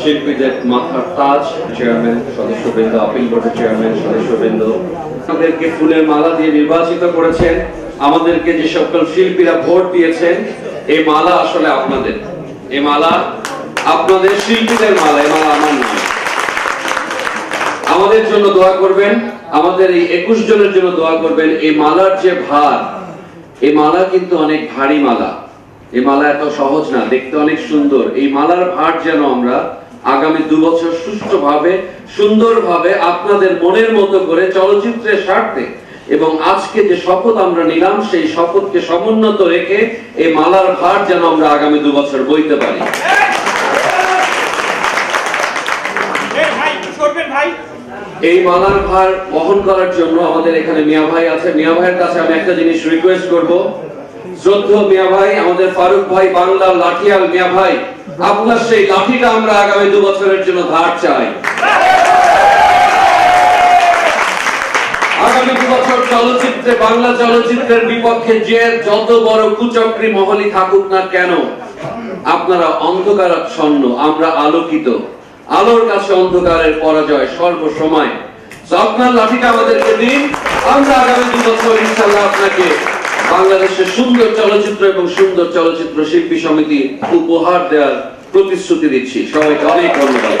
শিল্পীদের মাথার তাজ চেয়ারম্যান সদস্যবৃন্দ আপিল বোর্ডের চেয়ারম্যান সদস্যবৃন্দ। আমাদেরকে ফুলের মালা দিয়ে নির্বাচিত করেছেন। আমাদেরকে যে সকল শিল্পীরা ভোট দিয়েছেন, এই মালা আসলে আপনাদের। এই মালা আপনাদের শিল্পীদের মালা, এই মালা আমার নয়। আমাদের জন্য দোয়া করবেন, আমাদের এই একুশ জনের জন্য দোয়া করবেন, এই মালার যে ভার, এই মালা কিন্তু অনেক ভারী মালা। এই মালা এত সহজ না, দেখতে অনেক সুন্দর। এই মালার ভার যেন আমরা আগামী দু বছর সুষ্ঠুভাবে সুন্দরভাবে আপনাদের মনের মতো করে চলচ্চিত্রের স্বার্থে এবং আজকে যে শপথ আমরা নিলাম সেই শপথকে সমুন্নত রেখে এই মালার ভার যেন আমরা আগামী দু বছর বইতে পারি। এই মালার ভার বহন করার জন্য আমাদের এখানে মিয়া ভাই আছে। মিয়া ভাইয়ের কাছে আমি একটা জিনিস রিকোয়েস্ট করব। শ্রদ্ধ মিয়া ভাই, আমাদের ফারুক ভাই বাংলার লাঠিয়াল মিয়া ভাই, আপনার সেই লাঠিটা আমরা আগামী দু বছরের জন্য ধার চাই। আগামী দু বছর চলচ্চিত্রে, বাংলা চলচ্চিত্রের বিপক্ষে যে যত বড় কুচক্রী মহলই থাকুক না কেন, আপনারা আমরা আলোকিত। আলোর কাছে অন্ধকারের পরাজয় সর্বসময়। আপনার লাঠিটা আমাদেরকে দিন, আমরা আগামী দু বছর ইনশাল্লাহ আপনাকে বাংলাদেশের সুন্দর চলচ্চিত্র এবং সুন্দর চলচ্চিত্র শিল্পী সমিতি উপহার দেওয়ার প্রতিশ্রুতি দিচ্ছি সবাইকে অনেক ধন্যবাদ।